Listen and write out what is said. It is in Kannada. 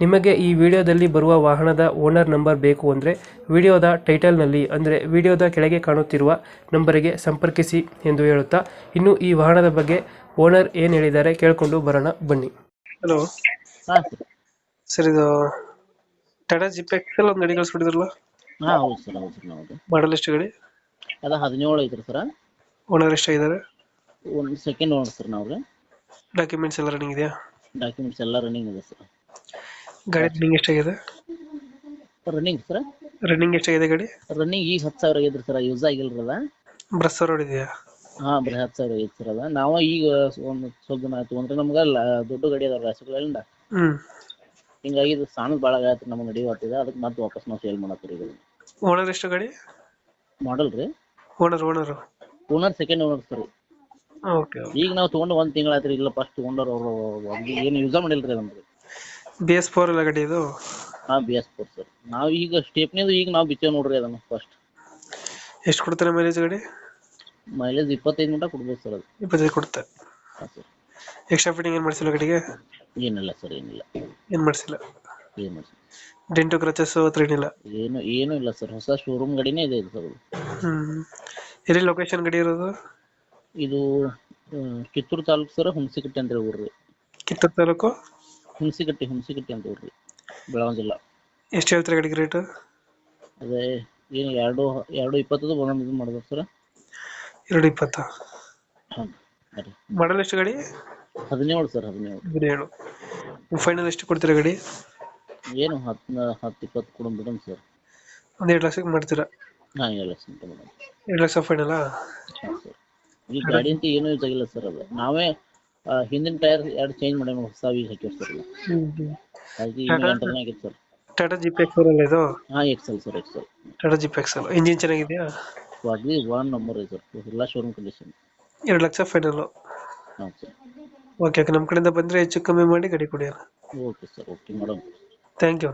ನಿಮಗೆ ಈ ವಿಡಿಯೋದಲ್ಲಿ ಬರುವ ವಾಹನದ ಓನರ್ ನಂಬರ್ ಬೇಕು ಅಂದರೆ ವಿಡಿಯೋದ ಟೈಟಲ್ನಲ್ಲಿ ಅಂದರೆ ವಿಡಿಯೋದ ಕೆಳಗೆ ಕಾಣುತ್ತಿರುವ ನಂಬರಿಗೆ ಸಂಪರ್ಕಿಸಿ ಎಂದು ಹೇಳುತ್ತಾ ಇನ್ನು ಈ ವಾಹನದ ಬಗ್ಗೆ ಓನರ್ ಏನು ಹೇಳಿದ್ದಾರೆ ಕೇಳಿಕೊಂಡು ಬರೋಣ ಬನ್ನಿ. ಹಲೋ. ಹಾಂ. ಸರ್ ಇದು ಟಾಟಾ ಜಿಪ್ ಎಕ್ಸೆಲ್ ಒಂದು ಗಾಡಿ ಕಳಿಸ್ಬಿಟ್ಟಿದ್ರಲ್ಲ? ಹಾಂ ಹೌದು ಸರ್ ಹೌದು ಸರ್ ಹೌದು. ಮಾಡಲ್ ಎಷ್ಟು ಗಾಡಿ? ಅದ ಹದಿನೇಳು ಐತ್ರಿ ಸರ್. ಓನರ್ ಎಷ್ಟಾಗಿದ್ದಾರೆ ಒಂದು ಸೆಕೆಂಡ್ ಓನರ್ ಸರ್ ನಾವು ಡಾಕ್ಯುಮೆಂಟ್ಸ್ ಎಲ್ಲ ರನ್ನಿಂಗ್ ಇದೆಯಾ? ಡಾಕ್ಯುಮೆಂಟ್ಸ್ ಎಲ್ಲ ರನ್ನಿಂಗ್ ಇದೆ ಸರ್. ಗಾಡಿ ರನ್ನಿಂಗ್ ಎಷ್ಟಾಗಿದೆ? ರನ್ನಿಂಗ್ ಸರ್ ರನ್ನಿಂಗ್ ಎಷ್ಟಾಗಿದೆ ಗಾಡಿ? ರನ್ನಿಂಗ್ ಈಗ ಹತ್ತು ಸಾವಿರ ಆಗೈತ್ರಿ ಸರ್ ಯೂಸ್ ಆಗಿಲ್ರಿ ಅದ ಬ್ರಸ್ ರೋಡ್ ಇದೆಯಾ ಹಾಂ ಬರೀ ಹತ್ತು ಸಾವಿರ ಆಗೈತೆ ಸರ್ ಅದ. ನಾವು ಈಗ ಒಂದು ಸ್ವಲ್ಪ ದಿನ ಆಯ್ತು ಅಂದ್ರೆ ನಮ್ಗೆ ದೊಡ್ಡ ಗಾಡಿ ಅದಾವ ರಾಸುಗಳಿಂದ ಹ್ಮ್. ಹಿಂಗಾಗಿ ಇದು ಸಣ್ಣದು ಭಾಳ ಆಗತ್ತೆ ನಮ್ಗೆ ನಡಿ ಅದಕ್ಕೆ ಮತ್ತೆ ವಾಪಸ್ ನಾವು ಸೇಲ್ ಮಾಡತ್ತೀರಿ ಈಗ. ಓನರ್ ಎಷ್ಟು ಗಾಡಿ? ಮಾಡಲ್ ರೀ. Owner owner owner second owner sir okay ಈಗ ನಾವು ತೊಗೊಂಡು ಒಂದು ತಿಂಗಳಾಯ್ತು ಇಲ್ಲ ಫಸ್ಟ್ ತೊಗೊಂಡವ್ರು ಅವರು ಏನು ಯೂಸ ಮಾಡಿಲ್ಲ ರೀ ನಮ್ಗೆ ಬಿ ಎಸ್ ಫೋರ್ ಎಲ್ಲ ಗಾಡಿ ಇದು? ಹಾಂ ಬಿ ಎಸ್ ಫೋರ್ ಸರ್ ನಾವು ಈಗ ಸ್ಟೇಪ್ನಿದು ಈಗ ನಾವು ಬಿಚ್ಚೇವ್ ನೋಡ್ರಿ ಅದನ್ನ ಫಸ್ಟ್ ಎಷ್ಟು ಕೊಡ್ತಾರೆ ಮೈಲೇಜ್ ಗಾಡಿ? ಮೈಲೇಜ್ ಇಪ್ಪತ್ತೈದು ಮಟ್ಟ ಕೊಡ್ಬೋದು ಸರ್ ಅದು. ಇಪ್ಪತ್ತೈದು ಕೊಡುತ್ತೆ. ಹಾಂ ಸರ್ ಎಕ್ಸ್ಟ್ರಾ ಫಿಟ್ಟಿಂಗ್ ಏನು ಮಾಡಿಸಿಲ್ಲ ಗಾಡಿಗೆ? ಏನಿಲ್ಲ ಸರ್ ಏನಿಲ್ಲ. ಏನು ಮಾಡಿಸಿಲ್ಲ? ಏನು ಮಾಡಿ ಡೆಂಟು ಕ್ರಚಸ್ ಹತ್ರ ಏನಿಲ್ಲ? ಏನು ಏನೂ ಇಲ್ಲ ಸರ್ ಹೊಸ ಶೋರೂಮ್ ಗಾಡಿನೇ ಇದೆ ಇದು ಸರ್ ಅದು. ಹ್ಮ್. ಎಲ್ಲಿ ಲೊಕೇಶನ್ ಗಾಡಿ ಇರೋದು? ಇದು ಆ, ಕಿತ್ತೂರು ತಾಲೂಕು ಸರ್ ಹುಣಸಿಕಟ್ಟಿ ಅಂತ ಹೇಳಿ ಊರ್ರಿ ಕಿತ್ತೂರು ತಾಲೂಕು? ಹುಣಸಿಕಟ್ಟಿ ಹುಣಸಿಗಟ್ಟಿ ಅಂತ ಊರ್ರಿ ಬೆಳಗಾವಿ ಜಿಲ್ಲಾ ಎಷ್ಟು ಹೇಳ್ತಾರೆ ಗಾಡಿಗೆ ರೇಟ್ ಅದೇ ಏನು ಎರಡು ಎರಡು ಇಪ್ಪತ್ತದು ಒಂದೊಂದು ಇದು ಮಾಡ್ಬೇಕು ಸರ್. ಎರಡು ಇಪ್ಪತ್ತ? ಹಾಂ ಮಾಡಲ್ ಎಷ್ಟು ಗಾಡಿ? ಹದಿನೇಳು ಸರ್ ಹದಿನೇಳು. ಹದಿನೇಳು. ಫೈನಲ್ ಎಷ್ಟು ಕೊಡ್ತೀರಾ ಗಾಡಿ? ಏನು ಹತ್ತು ಹತ್ತು ಇಪ್ಪತ್ತು ಕೊಡೋಣ ಬಿಡೋಣ ಸರ್. ಒಂದು ಎರಡು ಲಕ್ಷಕ್ಕೆ ಮಾಡ್ತೀರಾ? ಹಾಂ ಎರಡು ಲಕ್ಷ ಅಂತ ಮೇಡಮ್ ಎರಡು ಲಕ್ಷ ಫೈನಲಾ ಹಾಂ ಸರ್. ಈ ಗಾಡಿ ಅಂತ ಏನೂ ಇದಾಗಿಲ್ಲ ಆಗಿಲ್ಲ ಸರ್ ಅದು. ನಾವೇ ಹಿಂದಿನ ಟೈರ್ ಎರಡು ಚೇಂಜ್ ಮಾಡಿ ಹೊಸ ಈಗ ಹಾಕಿವಿ ಸರ್. ಹಾಗಾಗಿ ಆಗಿತ್ತು ಸರ್ ಟಾಟಾ ಜಿಪ್ ಎಕ್ಸೆಲ್ ಅಲ್ಲ ಇದು? ಹಾಂ XL sir XL Tata Zip XL engine ಚೆನ್ನಾಗಿದೆಯಾ? ವಾಗ್ಲಿ ಒನ್ ನಂಬರ್ ಇದೆ ಸರ್ ಎಲ್ಲ ಶೋರೂಮ್ ಕಂಡೀಷನ್ ಎರಡು ಲಕ್ಷ ಫೈನಲ್ ಹಾಂ ಸರ್ ಓಕೆ ಓಕೆ ನಮ್ಮ ಕಡೆಯಿಂದ ಬಂದರೆ ಹೆಚ್ಚು ಕಮ್ಮಿ ಮಾಡಿ ಗಾಡಿ ಕೊಡಿ okay sir okay madam thank you